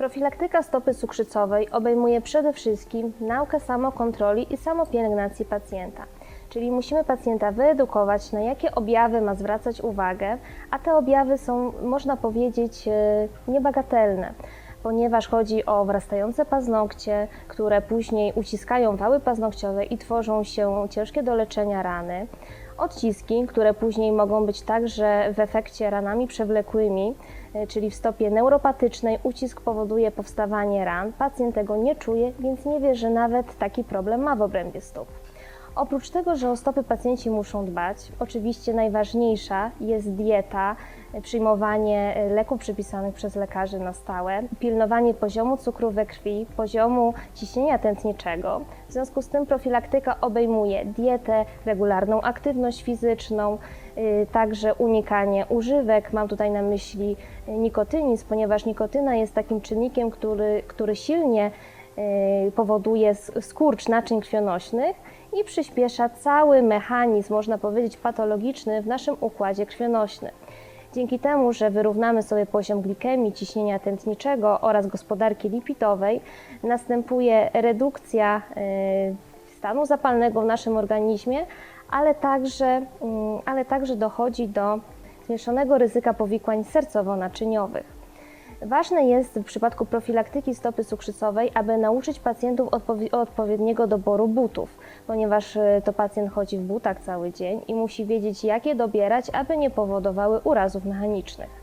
Profilaktyka stopy cukrzycowej obejmuje przede wszystkim naukę samokontroli i samopielęgnacji pacjenta. Czyli musimy pacjenta wyedukować, na jakie objawy ma zwracać uwagę, a te objawy są, można powiedzieć, e, niebagatelne, ponieważ chodzi o wrastające paznokcie, które później uciskają wały paznokciowe i tworzą się ciężkie do leczenia rany. Odciski, które później mogą być także w efekcie ranami przewlekłymi, e, czyli w stopie neuropatycznej ucisk powoduje powstawanie ran. Pacjent tego nie czuje, więc nie wie, że nawet taki problem ma w obrębie stóp. Oprócz tego, że o stopy pacjenci muszą dbać, oczywiście najważniejsza jest dieta, e, przyjmowanie e, leków przypisanych przez lekarzy na stałe, pilnowanie poziomu cukru we krwi, poziomu ciśnienia tętniczego. W związku z tym profilaktyka obejmuje dietę, regularną aktywność fizyczną, y, także unikanie używek. Mam tutaj na myśli y, nikotynizm, ponieważ nikotyna jest takim czynnikiem, który, który silnie powoduje skurcz naczyń krwionośnych i przyspiesza cały mechanizm, można powiedzieć, patologiczny w naszym układzie krwionośnym. Dzięki temu, że wyrównamy sobie poziom glikemii, ciśnienia tętniczego oraz gospodarki lipidowej, następuje redukcja y, stanu zapalnego w naszym organizmie, ale także, mm, ale także dochodzi do zmniejszonego ryzyka powikłań sercowo-naczyniowych. Ważne jest w przypadku profilaktyki stopy cukrzycowej, aby nauczyć pacjentów odpowi- odpowiedniego doboru butów, ponieważ y, to pacjent chodzi w butach cały dzień i musi wiedzieć, jak je dobierać, aby nie powodowały urazów mechanicznych.